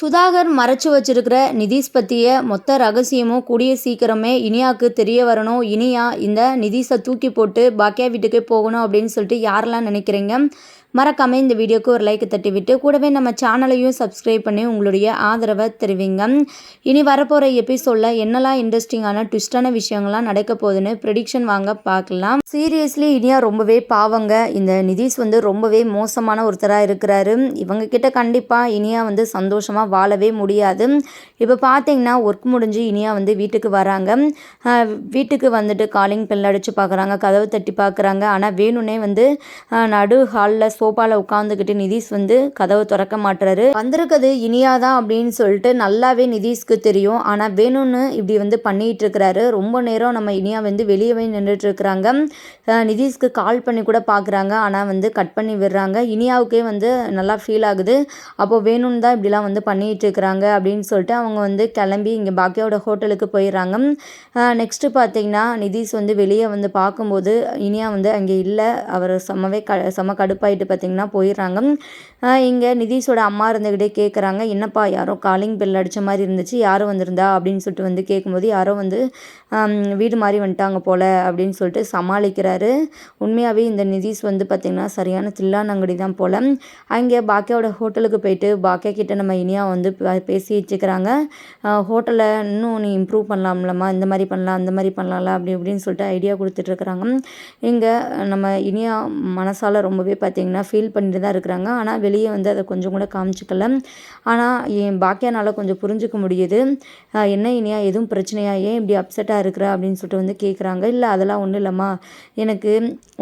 சுதாகர் மறைச்சு வச்சிருக்கிற நிதிஷ் பற்றிய மொத்த ரகசியமும் கூடிய சீக்கிரமே இனியாவுக்கு தெரிய வரணும். இனியா இந்த நிதிஷை தூக்கி போட்டு பாக்கியா வீட்டுக்கே போகணும் அப்படின்னு சொல்லிட்டு யாரெல்லாம் நினைக்கிறீங்க? மறக்காமல் இந்த வீடியோக்கு ஒரு லைக் தட்டிவிட்டு கூடவே நம்ம சேனலையும் சப்ஸ்கிரைப் பண்ணி உங்களுடைய ஆதரவை தெரிவிங்க. இனி வரப்போகிற எபிசோடில் என்னெல்லாம் இன்ட்ரெஸ்டிங்கான ட்விஸ்டான விஷயங்கள்லாம் நடக்க போகுதுன்னு ப்ரெடிக்ஷன் வாங்க பார்க்கலாம். சீரியஸ்லி இனியா ரொம்பவே பாவங்க. இந்த நிதிஷ் வந்து ரொம்பவே மோசமான ஒருத்தராக இருக்கிறாரு. இவங்க கிட்ட கண்டிப்பாக இனியா வந்து சந்தோஷமாக வாழவே முடியாது. இப்போ பார்த்தீங்கன்னா ஒர்க் முடிஞ்சு இனியா வந்து வீட்டுக்கு வராங்க. வீட்டுக்கு வந்துட்டு காலிங் பெல் அடித்து பார்க்குறாங்க கதவு தட்டி பார்க்குறாங்க ஆனால் வேணும்னே வந்து நடு ஹாலில் சோஃபாவில் உட்காந்துக்கிட்டு நிதிஷ் வந்து கதவை திறக்க மாட்டுறாரு வந்திருக்கிறது இனியா தான் அப்படின்னு சொல்லிட்டு நல்லாவே நிதிஷ்க்கு தெரியும். ஆனால் வேணும்னு இப்படி வந்து பண்ணிகிட்டு இருக்கிறாரு. ரொம்ப நேரம் நம்ம இனியா வந்து வெளியவே நின்றுட்டு இருக்கிறாங்க. நிதிஷ்க்கு கால் பண்ணி கூட பார்க்குறாங்க ஆனால் வந்து கட் பண்ணி விடுறாங்க. இனியாவுக்கே வந்து நல்லா ஃபீல் ஆகுது. அப்போ வேணும்னு தான் இப்படிலாம் வந்து பண்ணிகிட்டு இருக்கிறாங்க அப்படின்னு சொல்லிட்டு அவங்க வந்து கிளம்பி இங்கே பாக்கியாவோட ஹோட்டலுக்கு போயிடுறாங்க. நெக்ஸ்ட்டு பார்த்தீங்கன்னா நிதிஷ் வந்து வெளியே வந்து பார்க்கும்போது இனியா வந்து அங்கே இல்லை. அவர் செம்மவே க செம்ம கடுப்பாயிட்டு பார்த்திங்கன்னா போயிடுறாங்க. இங்கே நிதிஷோட அம்மா இருந்துக்கிட்டே கேட்குறாங்க என்னப்பா யாரோ காலிங் பெல் அடித்த மாதிரி இருந்துச்சு. யாரும் வந்திருந்தா? அப்படின்னு சொல்லிட்டு வந்து கேட்கும்போது யாரோ வந்து வீடு மாதிரி வந்துட்டாங்க போல் அப்படின்னு சொல்லிட்டு சமாளிக்கிறாரு. உண்மையாகவே இந்த நிதிஷ் வந்து பார்த்திங்கன்னா சரியான தில்லானங்கடி தான் போல். அங்கே பாக்கியாவோட ஹோட்டலுக்கு போயிட்டு பாக்கியா கிட்ட நம்ம இனியா வந்து பேசி வச்சுக்கிறாங்க. ஹோட்டலை இன்னும் நீ இம்ப்ரூவ் பண்ணலாம்லம்மா. இந்த மாதிரி பண்ணலாம் அந்த மாதிரி பண்ணலாம்ல அப்படி இப்படின்னு சொல்லிட்டு ஐடியா கொடுத்துட்ருக்குறாங்க இங்கே நம்ம இனியா மனசால் ரொம்பவே பார்த்திங்கன்னா ஃபீல் பண்ணிட்டு தான் இருக்கிறாங்க. ஆனால் வெளியே வந்து அதை கொஞ்சம் கூட காமிச்சிக்கல. ஆனால் என் பாக்கியானால் கொஞ்சம் புரிஞ்சுக்க முடியுது. என்ன இனியா எதுவும் பிரச்சனையா? ஏன் இப்படி அப்செட்டாக இருக்கிற? அப்படின்னு சொல்லிட்டு வந்து கேட்குறாங்க இல்லை அதெல்லாம் ஒன்றும் இல்லைம்மா. எனக்கு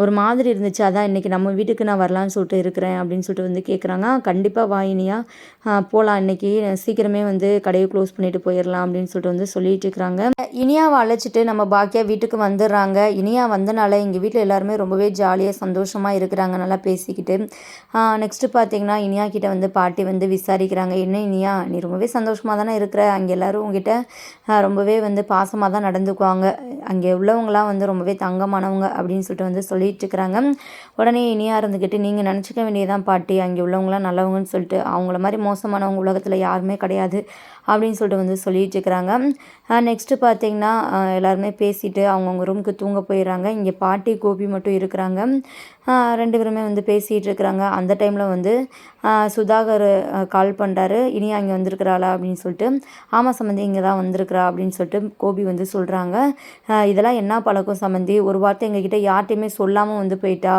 ஒரு மாதிரி இருந்துச்சு. அதான் இன்றைக்கி நம்ம வீட்டுக்கு நான் வரலான்னு சொல்லிட்டு இருக்கிறேன் அப்படின்னு சொல்லிட்டு வந்து கேட்குறாங்க கண்டிப்பாக வா இனியா. போகலாம் இன்றைக்கி சீக்கிரமே வந்து கடையை க்ளோஸ் பண்ணிட்டு போயிடலாம் அப்படின்னு சொல்லிட்டு வந்து சொல்லிட்டு இருக்கிறாங்க. இனியாவை அழைச்சிட்டு நம்ம பாக்கியா வீட்டுக்கு வந்துடுறாங்க. இனியா வந்தனால எங்கள் வீட்டில் எல்லாருமே ரொம்பவே ஜாலியாக சந்தோஷமாக இருக்கிறாங்க. நல்லா பேசிக்கிட்டு நெக்ஸ்ட்டு பார்த்தீங்கன்னா இனியா கிட்டே வந்து பாட்டி வந்து விசாரிக்கிறாங்க. என்ன இனியா நீ ரொம்பவே சந்தோஷமாக தானே இருக்கிற? அங்கே எல்லாரும் உங்ககிட்ட ரொம்பவே வந்து பாசமாக தான் நடந்துக்குவாங்க. அங்கே உள்ளவங்களாம் வந்து ரொம்பவே தங்கமானவங்க அப்படின்னு சொல்லிட்டு வந்து சொல்லிட்டு இருக்கிறாங்க உடனே இனியா இருந்துக்கிட்டு நீங்கள் நினச்சிக்க வேண்டியதான் பாட்டி. அங்கே உள்ளவங்களாம் நல்லவங்கன்னு சொல்லிட்டு அவங்கள மாதிரி மோசமானவங்க உலகத்தில் யாருமே கிடையாது அப்படின்னு சொல்லிட்டு வந்து சொல்லிட்டு இருக்கிறாங்க நெக்ஸ்ட்டு பார்த்தீங்கன்னா எல்லாருமே பேசிட்டு அவங்கவுங்க ரூமுக்கு தூங்க போயிடுறாங்க. இங்கே பாட்டி கோபி மட்டும் இருக்கிறாங்க. ரெண்டு பேருமே வந்து பேசிகிட்டு இருக்கிறாங்க. அந்த டைமில் வந்து சுதாகர் கால் பண்ணுறாரு இனியா இங்கே வந்திருக்கிறாளா அப்படின்னு சொல்லிட்டு ஆமாம் சம்மந்தி இங்கே தான் வந்திருக்கிறா அப்படின்னு சொல்லிட்டு கோபி வந்து சொல்கிறாங்க இதெல்லாம் என்ன பழக்கம் சம்மந்தி ஒரு வார்த்தை எங்ககிட்ட யார்ட்டையுமே சொல்லாமல் வந்து போயிட்டா?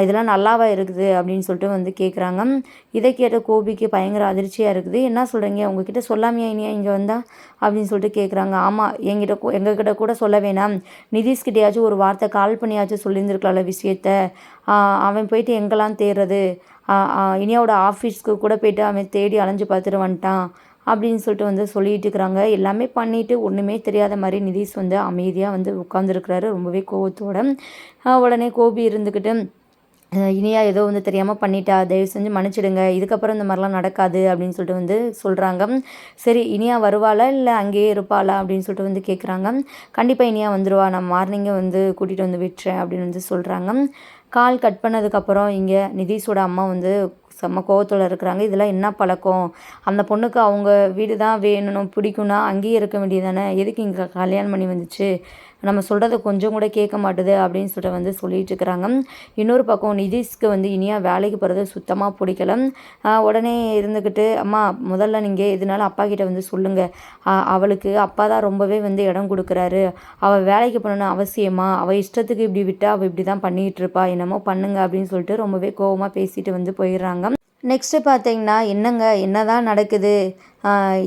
இதெல்லாம் நல்லாவா இருக்குது? அப்படின்னு சொல்லிட்டு வந்து கேட்குறாங்க இதை கேட்ட கோபிக்கு பயங்கர அதிர்ச்சியாக இருக்குது. என்ன சொல்கிறீங்க உங்ககிட்ட சொல்லாமையா இனியா இங்கே வந்தா? அப்படின்னு சொல்லிட்டு கேட்குறாங்க ஆமாம் என்கிட்ட கூ- எங்ககிட்ட கூட சொல்ல வேணாம். நிதிஷ்கிட்டையாச்சும் ஒரு வார்த்தை கால் பண்ணியாச்சும் சொல்லியிருந்துருக்கலாம்ல விஷயத்த. அவன் போயிட்டு எங்கெல்லாம் தேடுறது? இனியாவோட ஆஃபீஸ்க்கு கூட போயிட்டு அவன் தேடி அலைஞ்சு பார்த்துட்டு வந்துட்டான். அப்படின்னு சொல்லிட்டு வந்து சொல்லிட்டு இருக்கிறாங்க. எல்லாமே பண்ணிட்டு ஒன்றுமே தெரியாத மாதிரி நிதிஷ் வந்து அமைதியாக வந்து உட்காந்துருக்கிறாரு ரொம்பவே கோவத்தோட. உடனே கோபி இருந்துக்கிட்டு இனியா ஏதோ வந்து தெரியாமல் பண்ணிட்டா தயவு செஞ்சு மன்னிச்சிடுங்க. இதுக்கப்புறம் இந்த மாதிரிலாம் நடக்காது அப்படின்னு சொல்லிட்டு வந்து சொல்கிறாங்க சரி இனியா வருவாளா இல்லை அங்கேயே இருப்பாளா அப்படின்னு சொல்லிட்டு வந்து கேட்குறாங்க கண்டிப்பாக இனியா வந்துடுவா நான் மார்னிங்கே வந்து கூட்டிகிட்டு வந்து விட்டுறேன் அப்படின்னு வந்து சொல்கிறாங்க கால் கட் பண்ணதுக்கப்புறம் இங்கே நிதிஷோட அம்மா வந்து செம்ம கோவத்தோட இருக்கிறாங்க. இதெல்லாம் என்ன பழக்கம்? அந்த பொண்ணுக்கு அவங்க வீடு தான் வேணும் பிடிக்கும்னா அங்கேயே இருக்க வேண்டியதானே எதுக்கு இங்கே கல்யாணம் பண்ணி வந்துச்சு? நம்ம சொல்கிறத கொஞ்சம் கூட கேட்க மாட்டுது அப்படின்னு சொல்லிட்டு வந்து சொல்லிட்டு இருக்கிறாங்க. இன்னொரு பக்கம் நிதிஷ்க்கு வந்து இனியா வேலைக்கு போகிறது சுத்தமாக பிடிக்கல. உடனே இருந்துக்கிட்டு அம்மா முதல்ல நீங்கள் இதனால அப்பா கிட்ட வந்து சொல்லுங்கள் அவளுக்கு அப்பா தான் ரொம்பவே வந்து இடம் கொடுக்குறாரு. அவள் வேலைக்கு போகணுன்னு அவசியமா? அவள் இஷ்டத்துக்கு இப்படி விட்டா அவள் இப்படி தான் பண்ணிகிட்டு இருப்பா. என்னமோ பண்ணுங்க அப்படின்னு சொல்லிட்டு ரொம்பவே கோவமாக பேசிட்டு வந்து போயிடுறாங்க. நெக்ஸ்ட்டு பார்த்தீங்கன்னா என்னங்க என்ன தான் நடக்குது?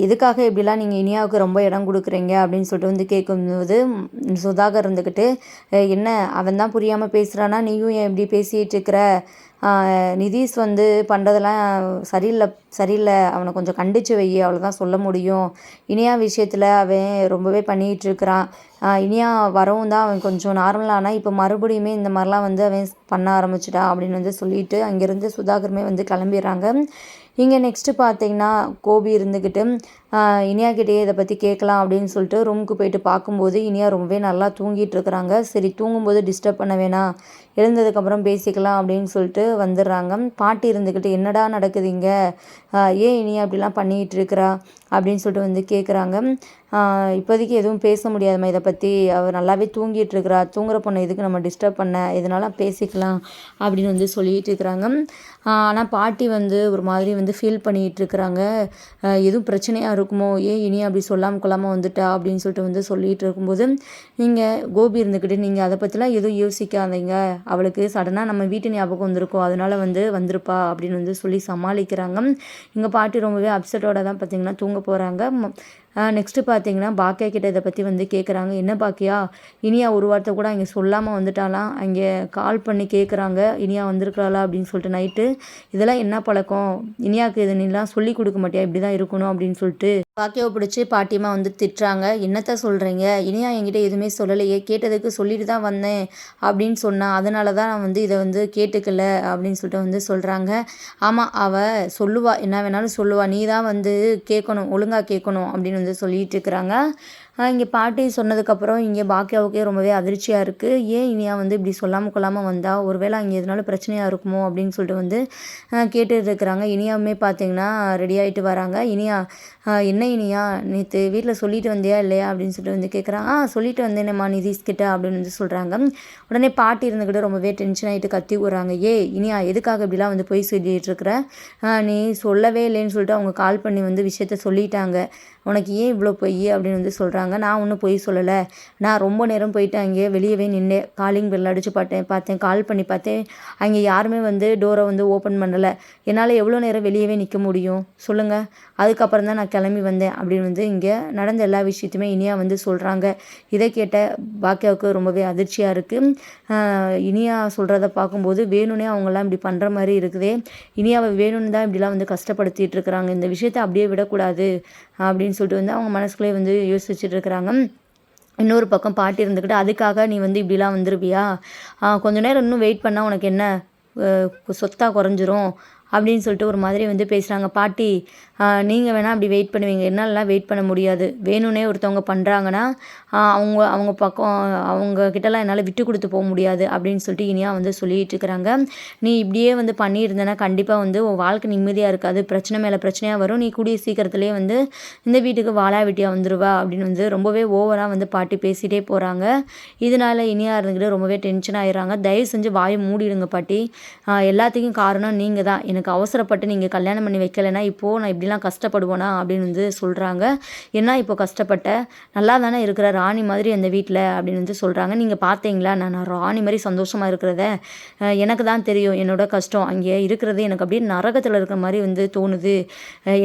எதுக்காக இப்படிலாம் நீங்கள் இனியாவுக்கு ரொம்ப இடம் கொடுக்குறீங்க அப்படின்னு சொல்லிட்டு வந்து கேட்கும்போது சுதாகர் இருந்துக்கிட்டு என்ன அவன் தான் புரியாமல் பேசுகிறானா நீயும் ஏன் இப்படி பேசிகிட்டு இருக்கிற? நிதிஷ் வந்து பண்ணுறதெல்லாம் சரியில்லை சரியில்லை. அவனை கொஞ்சம் கண்டிச்சு வை அவ்வளோதான் சொல்ல முடியும். இனியா விஷயத்தில் அவன் ரொம்பவே பண்ணிகிட்டு இருக்கிறான். இனியா வரவும் தான் அவன் கொஞ்சம் நார்மலானா இப்போ மறுபடியுமே இந்த மாதிரிலாம் வந்து அவன் பண்ண ஆரம்பிச்சிட்டான் அப்படின்னு வந்து சொல்லிட்டு அங்கேருந்து சுதாகருமே வந்து கிளம்பிடுறாங்க. இங்கே நெக்ஸ்ட்டு பார்த்தீங்கன்னா கோபி இருந்துக்கிட்டு இனியா கிட்டேயே இதை பற்றி கேட்கலாம் அப்படின்னு சொல்லிட்டு ரூமுக்கு போயிட்டு பார்க்கும்போது இனியா ரொம்பவே நல்லா தூங்கிட்டு இருக்கிறாங்க. சரி தூங்கும்போது டிஸ்டர்ப் பண்ண வேணாம். எழுந்ததுக்கப்புறம் பேசிக்கலாம் அப்படின்னு சொல்லிட்டு வந்துடுறாங்க. பாட்டி இருந்துக்கிட்டு என்னடா நடக்குது இங்கே? ஏன் இனி அப்படிலாம் பண்ணிக்கிட்டு இருக்கிறா? அப்படின்னு சொல்லிட்டு வந்து கேட்குறாங்க இப்போதைக்கு எதுவும் பேச முடியாதும்மா இதை பற்றி அவர் நல்லாவே தூங்கிட்டு இருக்கிறா. தூங்குற பொண்ணை எதுக்கு நம்ம டிஸ்டர்ப் பண்ண? இதனால் பேசிக்கலாம் அப்படின்னு வந்து சொல்லிகிட்டு இருக்கிறாங்க. ஆனால் பாட்டி வந்து ஒரு மாதிரி வந்து ஃபீல் பண்ணிகிட்டு இருக்கிறாங்க. எதுவும் பிரச்சனையாக இருக்குமோ? ஏன் இனி அப்படி சொல்லாமல் கொள்ளாமல் வந்துட்டா? அப்படின்னு சொல்லிட்டு வந்து சொல்லிகிட்டு இருக்கும்போது நீங்கள் கோபி இருந்துக்கிட்டு நீங்கள் அதை பற்றிலாம் எதுவும் யோசிக்காதீங்க. அவளுக்கு சடனாக நம்ம வீட்டு ஞாபகம் வந்திருக்கோம். அதனால் வந்து வந்திருப்பா அப்படின்னு வந்து சொல்லி சமாளிக்கிறாங்க. எங்கள் பாட்டி ரொம்பவே அப்செட்டோட தான் பார்த்திங்கன்னா தூங்க போகிறாங்க நெக்ஸ்ட்டு பார்த்தீங்கன்னா பாக்கியா கிட்ட இதை பற்றி வந்து கேட்குறாங்க என்ன பாக்கியா? இனியா ஒரு வார்த்தை கூட அங்கே சொல்லாமல் வந்துட்டாலாம் அங்கே கால் பண்ணி கேட்குறாங்க இனியா வந்திருக்கிறாளா அப்படின்னு சொல்லிட்டு நைட்டு இதெல்லாம் என்ன பழக்கம்? இனியாவுக்கு இது நீலாம் சொல்லி கொடுக்க மாட்டியா? இப்படி தான் இருக்கணும் அப்படின்னு சொல்லிட்டு பாக்கியாவை பிடிச்சி பாட்டியமாக வந்து திட்டுறாங்க. என்னத்த சொல்கிறீங்க இனியா என்கிட்ட எதுவுமே சொல்லலையே. கேட்டதுக்கு சொல்லிட்டு தான் வந்தேன் அப்படின்னு சொன்னான் அதனால தான் நான் வந்து இதை வந்து கேட்டுக்கல அப்படின்னு சொல்லிட்டு வந்து சொல்கிறாங்க ஆமாம் அவள் சொல்லுவா. என்ன வேணாலும் சொல்லுவா. நீ தான் வந்து கேட்கணும். ஒழுங்காக கேட்கணும் அப்படின்னு வந்து சொல்லிகிட்டு இருக்கிறாங்க. இங்கே பாட்டி சொன்னதுக்கப்புறம் இங்கே பாக்கியாவுக்கே ரொம்பவே அதிர்ச்சியாக இருக்குது ஏன் இனியா வந்து இப்படி சொல்லாமல் கொள்ளாமல் வந்தா? ஒருவேளை அங்கே எதனால பிரச்சனையாக இருக்குமோ? அப்படின்னு சொல்லிட்டு வந்து கேட்டுட்டு இருக்கிறாங்க. இனியாவுமே பார்த்தீங்கன்னா ரெடி ஆகிட்டு வராங்க. இனியா என்ன இனியா? நேற்று வீட்டில் சொல்லிட்டு வந்தியா இல்லையா? அப்படின்னு சொல்லிட்டு வந்து கேட்குறாங்க ஆ சொல்லிட்டு வந்தேனேம்மா நிதிஷ் கிட்ட அப்படின்னு வந்து சொல்கிறாங்க உடனே பாட்டி இருந்துக்கிட்டு ரொம்பவே டென்ஷன் ஆகிட்டு கத்தி விட்றாங்க. ஏ இனியா எதுக்காக இப்படிலாம் வந்து போய் சொல்லிகிட்டு இருக்கிற? நீ சொல்லவே இல்லைன்னு சொல்லிட்டு அவங்க கால் பண்ணி வந்து விஷயத்த சொல்லிட்டாங்க. உனக்கு ஏன் இவ்வளோ பொய்? அப்படின்னு வந்து சொல்கிறாங்க நான் ஒன்றும் பொய் சொல்லலை. நான் ரொம்ப நேரம் போயிட்டு அங்கே வெளியவே நின்று காலிங் பெல் அடித்து பார்த்தேன். பார்த்தேன். கால் பண்ணி பார்த்தேன். அங்கே யாருமே வந்து டோரை வந்து ஓப்பன் பண்ணலை. என்னால் எவ்வளோ நேரம் வெளியவே நிற்க முடியும்? சொல்லுங்கள் அதுக்கப்புறம் தான் நான் கிளம்பி வந்தேன். அப்படின்னு வந்து இங்கே நடந்த எல்லா விஷயத்தையுமே இனியா வந்து சொல்கிறாங்க இதை கேட்ட பாக்கியாவுக்கு ரொம்பவே அதிர்ச்சியாக இருக்குது இனியா சொல்கிறத பார்க்கும்போது வேணும்னே அவங்கெல்லாம் இப்படி பண்ணுற மாதிரி இருக்குதே. இனியாவை வேணும்னு தான் இப்படிலாம் வந்து கஷ்டப்படுத்திட்டு இருக்கிறாங்க. இந்த விஷயத்தை அப்படியே விடக்கூடாது. அப்படின்னு சொல்லிட்டு வந்து அவங்க மனசுக்குள்ளே வந்து யோசிச்சுட்டு இருக்கிறாங்க இன்னொரு பக்கம் பாட்டி இருந்துக்கிட்டு அதுக்காக நீ வந்து இப்படிலாம் வந்துருவியா கொஞ்ச நேரம் இன்னும் வெயிட் பண்ணால் உனக்கு என்ன? சொத்தாக குறைஞ்சிரும். அப்படின்னு சொல்லிட்டு ஒரு மாதிரி வந்து பேசுகிறாங்க பாட்டி நீங்கள் வேணால் அப்படி வெயிட் பண்ணுவீங்க. என்னாலலாம் வெயிட் பண்ண முடியாது. வேணும்னே ஒருத்தவங்க பண்ணுறாங்கன்னா அவங்க அவங்க பக்கம் அவங்க கிட்டலாம் என்னால் விட்டு கொடுத்து போக முடியாது அப்படின்னு சொல்லிட்டு இனியா வந்து சொல்லிகிட்டு இருக்கிறாங்க. நீ இப்படியே வந்து பண்ணியிருந்தேன்னா கண்டிப்பாக வந்து உன் வாழ்க்கை நிம்மதியாக இருக்காது. பிரச்சனை மேலே பிரச்சனையாக வரும். நீ கூடிய சீக்கிரத்துலேயே வந்து இந்த வீட்டுக்கு வாழா வெட்டியாக வந்துடுவா அப்படின்னு வந்து ரொம்பவே ஓவராக வந்து பாட்டி பேசிகிட்டே போகிறாங்க இதனால் இனியா இருந்துக்கிட்டு ரொம்பவே டென்ஷன் ஆயிடுறாங்க. தயவு செஞ்சு வாயை மூடிடுங்க பாட்டி. எல்லாத்துக்கும் காரணம் நீங்கள் தான் எனக்கு அவசரப்பட்டு நீங்கள் கல்யாணம் பண்ணி வைக்கலைன்னா இப்போது நான் இப்படிலாம் கஷ்டப்படுவேனா அப்படின்னு வந்து சொல்கிறாங்க என்ன இப்போ கஷ்டப்பட்ட? நல்லா தானே இருக்கிற ராணி மாதிரி அந்த வீட்டில் அப்படின்னு வந்து சொல்கிறாங்க நீங்கள் பார்த்தீங்களா? நான் நான் ராணி மாதிரி சந்தோஷமாக இருக்கிறத எனக்கு தான் தெரியும். என்னோட கஷ்டம். அங்கே இருக்கிறது எனக்கு அப்படியே நரகத்தில் இருக்கிற மாதிரி வந்து தோணுது.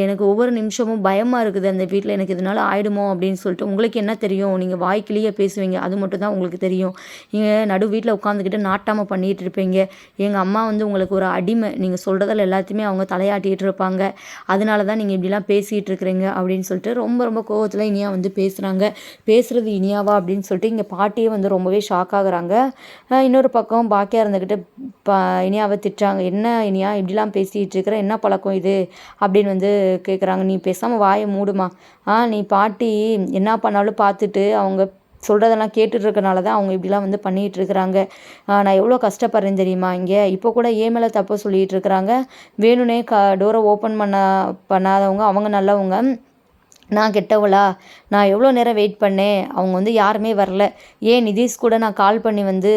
எனக்கு ஒவ்வொரு நிமிஷமும் பயமாக இருக்குது அந்த வீட்டில் எனக்கு இதனால் ஆயிடுமோ அப்படின்னு சொல்லிட்டு உங்களுக்கு என்ன தெரியும்? நீங்கள் வாய்க்கிலேயே பேசுவீங்க. அது மட்டும் தான் உங்களுக்கு தெரியும். நீங்கள் நடு வீட்டில் உட்காந்துக்கிட்டு நாட்டாமல் பண்ணிகிட்டு இருப்பீங்க. எங்கள் அம்மா வந்து உங்களுக்கு ஒரு அடிமை. நீங்கள் சொல்கிறதில் எல்லாத்தையுமே அவங்க தலையாட்டிகிட்டு இருப்பாங்க. அதனால தான் நீங்கள் இப்படிலாம் பேசிகிட்டு இருக்கிறீங்க அப்படின்னு சொல்லிட்டு ரொம்ப ரொம்ப கோவத்தில் இனியா வந்து பேசுகிறாங்க பேசுகிறது இனியாவா அப்படின்னு சொல்லிட்டு இங்கே பாட்டியே வந்து ரொம்பவே ஷாக் ஆகுறாங்க. இன்னொரு பக்கம் பாக்கியாக இருந்துக்கிட்டு பா இனியாவை திட்டுறாங்க. என்ன இனியா இப்படிலாம் பேசிகிட்டு இருக்கிற? என்ன பழக்கம் இது? அப்படின்னு வந்து கேட்குறாங்க நீ பேசாமல் வாயை மூடுமா. ஆ நீ பாட்டி என்ன பண்ணாலும் பார்த்துட்டு அவங்க சொல்கிறதெல்லாம் கேட்டுட்ருக்கனால தான் அவங்க இப்படிலாம் வந்து பண்ணிகிட்டு இருக்கிறாங்க நான் எவ்வளோ கஷ்டப்படுறேன் தெரியுமா இங்கே? இப்போ கூட ஏ மேலே தப்பு சொல்லிகிட்டு இருக்கிறாங்க வேணும்னே க டோரை ஓப்பன் பண்ண பண்ணாதவங்க அவங்க நல்லவங்க. நான் கெட்டவளா? நான் எவ்வளோ நேரம் வெயிட் பண்ணேன்? அவங்க வந்து யாருமே வரல. ஏன் நிதிஷ் கூட நான் கால் பண்ணி வந்து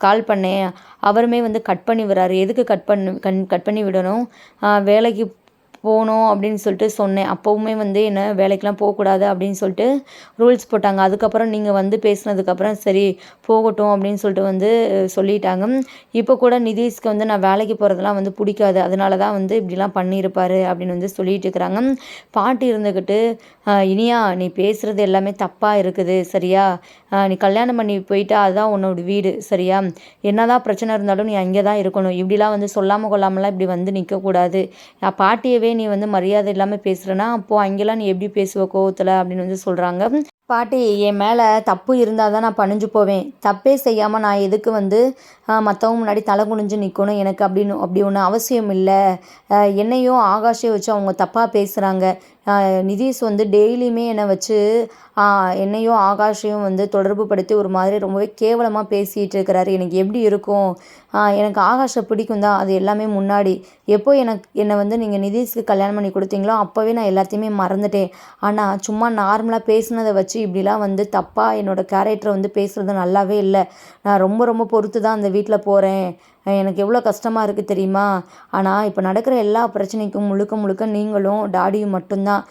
கால் பண்ணேன். அவருமே வந்து கட் பண்ணி விடுறாரு. எதுக்கு கட் பண்ணி கண் கட் பண்ணி விடணும்? வேலைக்கு போகணும் அப்படின்னு சொல்லிட்டு சொன்னேன். அப்போவுமே வந்து என்ன வேலைக்கெலாம் போகக்கூடாது அப்படின்னு சொல்லிட்டு ரூல்ஸ் போட்டாங்க. அதுக்கப்புறம் நீங்கள் வந்து பேசினதுக்கப்புறம் சரி போகட்டும் அப்படின்னு சொல்லிட்டு வந்து சொல்லிட்டாங்க. இப்போ கூட நிதிஷ்க்கு வந்து நான் வேலைக்கு போகிறதெல்லாம் வந்து பிடிக்காது. அதனால தான் வந்து இப்படிலாம் பண்ணியிருப்பார் அப்படின்னு வந்து சொல்லிட்டு இருக்கிறாங்க. பாட்டி இருந்துக்கிட்டு இனியா நீ பேசுகிறது எல்லாமே தப்பாக இருக்குது. சரியா? நீ கல்யாணம் பண்ணி போயிட்டா அதுதான் உன்னோட வீடு. சரியா? என்னதான் பிரச்சனை இருந்தாலும் நீ அங்கே தான் இருக்கணும். இப்படிலாம் வந்து சொல்லாமல் கொள்ளாமலாம் இப்படி வந்து நிற்கக்கூடாது பாட்டியவே நீ வந்து மரியாதை இல்லாமல் பேசுகிறேன்னா அப்போது அங்கெல்லாம் நீ எப்படி பேசுவ கோவத்தில்? அப்படின்னு வந்து சொல்கிறாங்க பாட்டி என் மேலே தப்பு இருந்தால் தான் நான் பணிஞ்சு போவேன். தப்பே செய்யாமல் நான் எதுக்கு வந்து மற்றவங்க முன்னாடி தலை குனிஞ்சு நிற்கணும் எனக்கு அப்படின்னு அப்படி ஒன்று அவசியம் இல்லை. என்னையும் ஆகாஷையும் வச்சு அவங்க தப்பாக பேசுகிறாங்க நிதிஷ் வந்து டெய்லியுமே என்னை வச்சு என்னையும் ஆகாஷையும் வந்து தொடர்பு படுத்தி ஒரு மாதிரி ரொம்பவே கேவலமாக பேசிகிட்டு இருக்கிறாரு. எனக்கு எப்படி இருக்கும்? எனக்கு ஆகாஷை பிடிக்கும் தான். அது எல்லாமே முன்னாடி. எப்போ எனக்கு என்னை வந்து நீங்கள் நிதிஷ்க்கு கல்யாணம் பண்ணி கொடுத்தீங்களோ அப்போவே நான் எல்லாத்தையுமே மறந்துட்டேன். ஆனால் சும்மா நார்மலாக பேசுனதை வச்சு இப்படிலாம் வந்து தப்பாக என்னோடய கேரக்டரை வந்து பேசுகிறது நல்லாவே இல்லை. நான் ரொம்ப ரொம்ப பொறுத்து தான் அந்த வீட்டில் போகிறேன் எனக்கு எவ்வளோ கஷ்டமாக இருக்குது தெரியுமா? ஆனால் இப்போ நடக்கிற எல்லா பிரச்சனைக்கும் முழுக்க முழுக்க நீங்களும் டாடியும் மட்டும்தான்.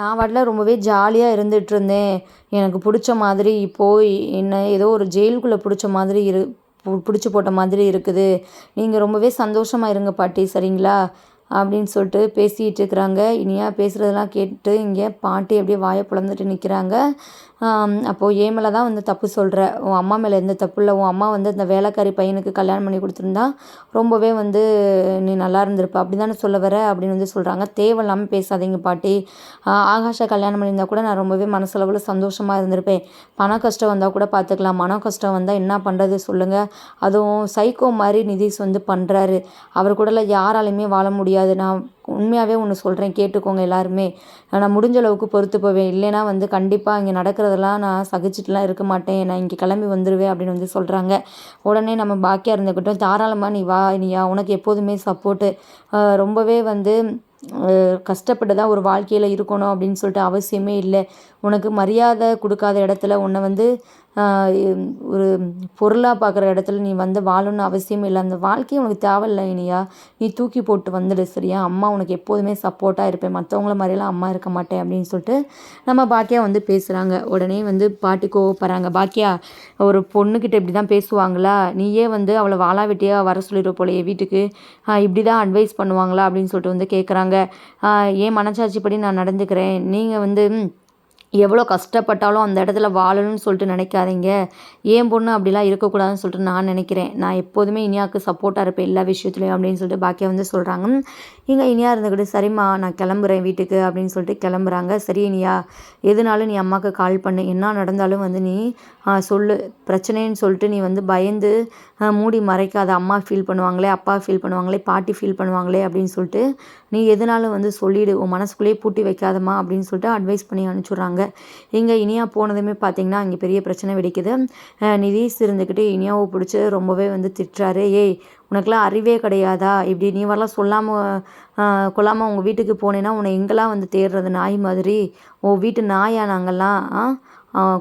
நான் வாட்டில் ரொம்பவே ஜாலியாக இருந்துகிட்ருந்தேன் எனக்கு பிடிச்ச மாதிரி இப்போது என்ன ஏதோ ஒரு ஜெயிலுக்குள்ளே பிடிச்ச மாதிரி இரு பிடிச்சி போட்ட மாதிரி இருக்குது. நீங்கள் ரொம்பவே சந்தோஷமாக இருங்க பாட்டி சரிங்களா? அப்படின்னு சொல்லிட்டு பேசிகிட்டு இருக்கிறாங்க. இனியா பேசுகிறதெல்லாம் கேட்டு இங்கே பாட்டி அப்படியே வாயை பிளந்துட்டு நிற்கிறாங்க அப்போது ஏ மேலே தான் வந்து தப்பு சொல்கிற உன் அம்மா மேலே எந்த தப்பு இல்லை. உன் அம்மா வந்து அந்த வேலைக்காரி பையனுக்கு கல்யாணம் பண்ணி கொடுத்துருந்தா ரொம்பவே வந்து நீ நல்லா இருந்திருப்ப. அப்படி தானே சொல்ல வர அப்படின்னு வந்து சொல்கிறாங்க தேவையில்லாமல் பேசாதீங்க பாட்டி. ஆகாஷை கல்யாணம் பண்ணியிருந்தா கூட நான் ரொம்பவே மனசளவில் சந்தோஷமாக இருந்திருப்பேன். பண கஷ்டம் வந்தால் கூட பார்த்துக்கலாம் மன கஷ்டம் வந்தால் என்ன பண்ணுறது சொல்லுங்கள் அதுவும் சைக்கோ மாதிரி நிதிஷ் வந்து பண்ணுறாரு அவர் கூடலாம் யாராலையுமே வாழ முடியாது. நான் உண்மையாகவே ஒன்று சொல்கிறேன் கேட்டுக்கோங்க எல்லாருமே. நான் முடிஞ்ச அளவுக்கு பொறுத்து போவேன். இல்லைன்னா வந்து கண்டிப்பாக இங்கே நடக்கிறதெல்லாம் நான் சகிச்சிட்டுலாம் இருக்க மாட்டேன். நான் இங்கே கிளம்பி வந்துடுவேன் அப்படின்னு வந்து சொல்கிறாங்க உடனே நம்ம பாக்கியாக இருந்துக்கிட்டோம் தாராளமாக நீ வா நீயா உனக்கு எப்போதுமே சப்போர்ட்டு ரொம்பவே வந்து கஷ்டப்பட்டு தான் ஒரு வாழ்க்கையில் இருக்கணும் அப்படின்னு சொல்லிட்டு அவசியமே இல்லை. உனக்கு மரியாதை கொடுக்காத இடத்துல உன்னை வந்து ஒரு பொருளாக பார்க்குற இடத்துல நீ வந்து வாழணும்னு அவசியம் இல்லை. அந்த வாழ்க்கையை உனக்கு தேவையில்ல இனியா. நீ தூக்கி போட்டு வந்துடு சரியா? அம்மா உனக்கு எப்போதுமே சப்போர்ட்டாக இருப்பேன். மற்றவங்கள மாதிரியெல்லாம் அம்மா இருக்க மாட்டேன் அப்படின்னு சொல்லிட்டு நம்ம பாக்கியா வந்து பேசுகிறாங்க உடனே வந்து பாட்டி கோவப்படுறாங்க. பாக்கியா ஒரு பொண்ணுக்கிட்ட இப்படி தான் பேசுவாங்களா? நீயே வந்து அவளை வாழா வெட்டியாக வர சொல்லிடுற போலையே வீட்டுக்கு. இப்படி தான் அட்வைஸ் பண்ணுவாங்களா அப்படின்னு சொல்லிட்டு வந்து கேட்குறாங்க ஏன் மனசாட்சிப்படி நான் நடந்துக்கிறேன். நீங்கள் வந்து எவ்வளோ கஷ்டப்பட்டாலும் அந்த இடத்துல வாழணும்னு சொல்லிட்டு நினைக்காதீங்க. ஏன் பொண்ணு அப்படிலாம் இருக்கக்கூடாதுன்னு சொல்லிட்டு நான் நினைக்கிறேன். நான் எப்போதுமே இனியாவுக்கு சப்போர்ட்டாக இருப்பேன் எல்லா விஷயத்துலையும் அப்படின்னு சொல்லிட்டு பாக்கியா வந்து சொல்கிறாங்க இங்கே இனியா இருந்துக்கிட்டு சரிம்மா நான் கிளம்புறேன் வீட்டுக்கு அப்படின்னு சொல்லிட்டு கிளம்புறாங்க. சரி இனியா எதுனாலும் நீ அம்மாவுக்கு கால் பண்ணு. என்ன நடந்தாலும் வந்து நீ சொல்லு. பிரச்சனைன்னு சொல்லிட்டு நீ வந்து பயந்து மூடி மறைக்காத. அம்மா ஃபீல் பண்ணுவாங்களே அப்பா ஃபீல் பண்ணுவாங்களே பாட்டி ஃபீல் பண்ணுவாங்களே அப்படின்னு சொல்லிட்டு நீ எதுனாலும் வந்து சொல்லிவிடு உன் மனசுக்குள்ளேயே பூட்டி வைக்காதம்மா அப்படின்னு சொல்லிட்டு அட்வைஸ் பண்ணி அனுப்பிச்சுட்றாங்க. இங்கே இனியா போனதுமே பார்த்தீங்கன்னா அங்கே பெரிய பிரச்சனை வெடிக்குது. நிதிஷ் இருந்துக்கிட்டு இனியாவை பிடிச்சி ரொம்பவே வந்து திட்டுறாரு. ஏய் உனக்கெல்லாம் அறிவே கிடையாதா? இப்படி நீ வரலாம் சொல்லாமல் கொள்ளாமல் உங்கள் வீட்டுக்கு போனேன்னா உன்னை எங்கெல்லாம் வந்து தேடுறது நாய் மாதிரி? ஓ வீட்டு நாயா நாங்கள்லாம் ஆ?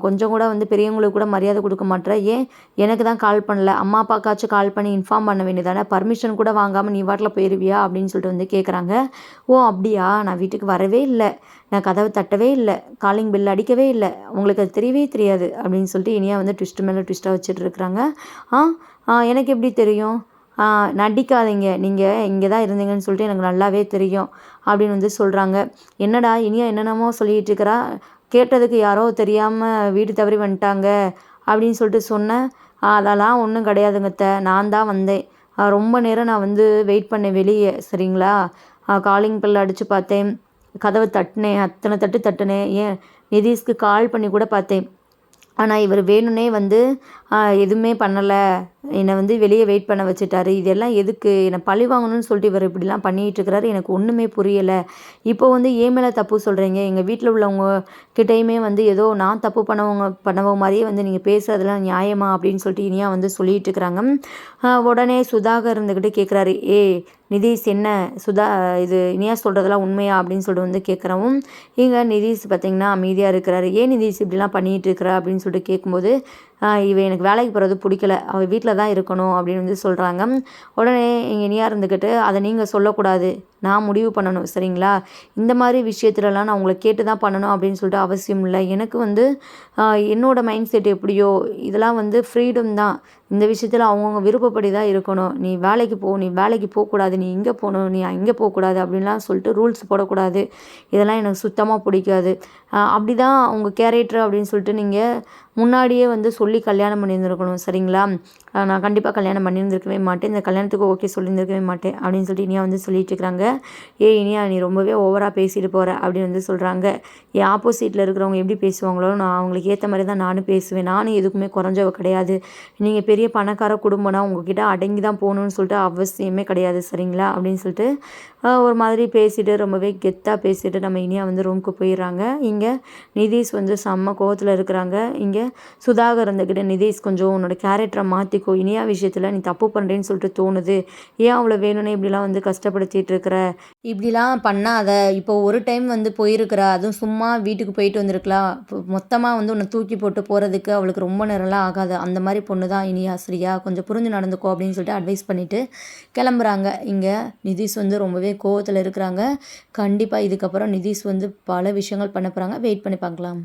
கொஞ்சம் கூட வந்து பெரியவங்களுக்கு கூட மரியாதை கொடுக்க மாட்டேற. ஏன்? எனக்கு தான் கால் பண்ணல. அம்மா அப்பாக்காச்சும் கால் பண்ணி இன்ஃபார்ம் பண்ண வேண்டியதானே? பர்மிஷன் கூட வாங்காமல் நீ வாட்டில் போயிடுவியா அப்படின்னு சொல்லிட்டு வந்து கேட்குறாங்க ஓ அப்படியா? நான் வீட்டுக்கு வரவே இல்லை. நான் கதவை தட்டவே இல்லை. காலிங் பில் அடிக்கவே இல்லை. உங்களுக்கு அது தெரியவே தெரியாது அப்படின்னு சொல்லிட்டு இனியா வந்து ட்விஸ்ட்டு மேலே ட்விஸ்ட்டாக வச்சுட்டு இருக்கிறாங்க. ஆ எனக்கு எப்படி தெரியும்? நடிக்காதீங்க. நீங்கள் இங்கே தான் இருந்தீங்கன்னு சொல்லிட்டு எனக்கு நல்லாவே தெரியும் அப்படின்னு வந்து சொல்கிறாங்க என்னடா இனியா என்னென்னமோ சொல்லிகிட்டு இருக்கிறா? கேட்டதுக்கு யாரோ தெரியாமல் வீடு தவறி வந்துட்டாங்க அப்படின்னு சொல்லிட்டு சொன்னேன். அதெல்லாம் ஒன்றும் கிடையாதுங்க அத்தை. நான் தான் வந்தேன். ரொம்ப நேரம் நான் வந்து வெயிட் பண்ணேன் வெளியே. சரிங்களா? காலிங் பெல் அடித்து பார்த்தேன். கதவை தட்டினேன். அத்தனை தட்டு தட்டினேன். ஏன்? நிதீஷ்க்கு கால் பண்ணி கூட பார்த்தேன். ஆனால் இவர் வேணும்னே வந்து எதுவுமே பண்ணலை. என்னை வந்து வெளியே வெயிட் பண்ண வச்சுட்டாரு. இதெல்லாம் எதுக்கு? என்னை பழி வாங்கணும்னு சொல்லிட்டு இவர் இப்படிலாம் பண்ணிகிட்ருக்கிறாரு எனக்கு ஒன்றுமே புரியலை. இப்போ வந்து ஏன் மேலே தப்பு சொல்கிறீங்க எங்கள் வீட்டில் உள்ளவங்க கிட்டேயுமே வந்து ஏதோ நான் தப்பு பண்ணவங்க பண்ணவ மாதிரியே வந்து நீங்கள் பேசுகிறதுலாம் நியாயமா? அப்படின்னு சொல்லிட்டு இனியா வந்து சொல்லிகிட்டு இருக்கிறாங்க. உடனே சுதாகர் இருந்துக்கிட்டு கேட்குறாரு ஏ நிதிஷ் என்ன? சுதா இது இனியா சொல்கிறதெல்லாம் உண்மையா? அப்படின்னு சொல்லிட்டு வந்து கேட்குறவும் இங்கே நிதிஷ் பார்த்திங்கன்னா அமைதியாக இருக்கிறாரு. ஏன் நிதிஷ் இப்படிலாம் பண்ணிகிட்டு இருக்கிறா? அப்படின்னு சொல்லிட்டு கேட்கும்போது இவன் எனக்கு வேலைக்கு போகிறது பிடிக்கல. அவள் வீட்டில் தான் இருக்கணும் அப்படின்னு வந்து சொல்கிறாங்க உடனே இங்கே இனியாக இருந்துக்கிட்டு அதை நீங்கள் சொல்லக்கூடாது. நான் முடிவு பண்ணணும். சரிங்களா? இந்த மாதிரி விஷயத்துலலாம் நான் உங்களை கேட்டு தான் பண்ணணும். அப்படின்னு சொல்லிட்டு அவசியம் இல்லை. எனக்கு வந்து என்னோடய மைண்ட் செட் எப்படியோ இதெல்லாம் வந்து ஃப்ரீடம் தான். இந்த விஷயத்தில் அவங்கவுங்க விருப்பப்படி தான் இருக்கணும். நீ வேலைக்கு போ நீ வேலைக்கு போகக்கூடாது. நீ இங்கே போகணும். நீ அங்கே போகக்கூடாது அப்படின்லாம் சொல்லிட்டு ரூல்ஸ் போடக்கூடாது. இதெல்லாம் எனக்கு சுத்தமாக பிடிக்காது. அப்படி தான் உங்கள் கேரக்டர் அப்படின்னு சொல்லிட்டு நீங்கள் முன்னாடியே வந்து சொல்லி கல்யாணம் பண்ணியிருந்துருக்கணும் சரிங்களா? நான் கண்டிப்பாக கல்யாணம் பண்ணியிருந்திருக்கவே மாட்டேன். இந்த கல்யாணத்துக்கு ஓகே சொல்லியிருந்திருக்கவே மாட்டேன் அப்படின்னு சொல்லிட்டு இனியா வந்து சொல்லிட்டு இருக்கிறாங்க ஏ இனியா நீ ரொம்பவே ஓவராக பேசிட்டு போகிற அப்படின்னு வந்து சொல்கிறாங்க என் ஆப்போசிட்டில் இருக்கிறவங்க எப்படி பேசுவாங்களோ நான் அவங்களுக்கு ஏற்ற மாதிரி தான் நானும் பேசுவேன். நானும் எதுக்குமே குறைஞ்சவ கிடையாது. நீங்கள் பெரிய பணக்கார குடும்பம்னா உங்ககிட்ட அடங்கி தான் போகணுன்னு சொல்லிட்டு அவசியமே கிடையாது சரிங்களா? அப்படின்னு சொல்லிட்டு ஒரு மாதிரி பேசிட்டு ரொம்பவே கெத்தாக பேசிட்டு நம்ம இனியா வந்து ரூமுக்கு போயிடுறாங்க. இங்கே நிதிஷ் வந்து செம்ம கோவத்தில் இருக்கிறாங்க. இங்கே சுதாகர் இருந்துக்கிட்ட நிதீஷ் கொஞ்சம் உன்னோட கேரக்டரை மாற்றி மாற்றிக்கோ இனியா விஷயத்தில் நீ தப்பு பண்ணுறேன்னு சொல்லிட்டு தோணுது. ஏன் அவளை வேணும்னே இப்படிலாம் வந்து கஷ்டப்படுத்திட்டு இருக்கிற? இப்படிலாம் பண்ணாத. இப்போ ஒரு டைம் வந்து போயிருக்கிறா. அதுவும் சும்மா வீட்டுக்கு போயிட்டு வந்திருக்கலாம் மொத்தமாக வந்து உன்னை தூக்கி போட்டு போகிறதுக்கு அவளுக்கு ரொம்ப நேரம்லாம் ஆகாது. அந்த மாதிரி பொண்ணு தான் இனியா சரியா கொஞ்சம் புரிஞ்சு நடந்துக்கோ அப்படின்னு சொல்லிட்டு அட்வைஸ் பண்ணிவிட்டு கிளம்புறாங்க. இங்கே நிதிஷ் வந்து ரொம்பவே கோவத்தில் இருக்கிறாங்க. கண்டிப்பாக இதுக்கப்புறம் நிதிஷ் வந்து பல விஷயங்கள் பண்ண போகிறாங்க வெயிட் பண்ணி பார்க்கலாம்.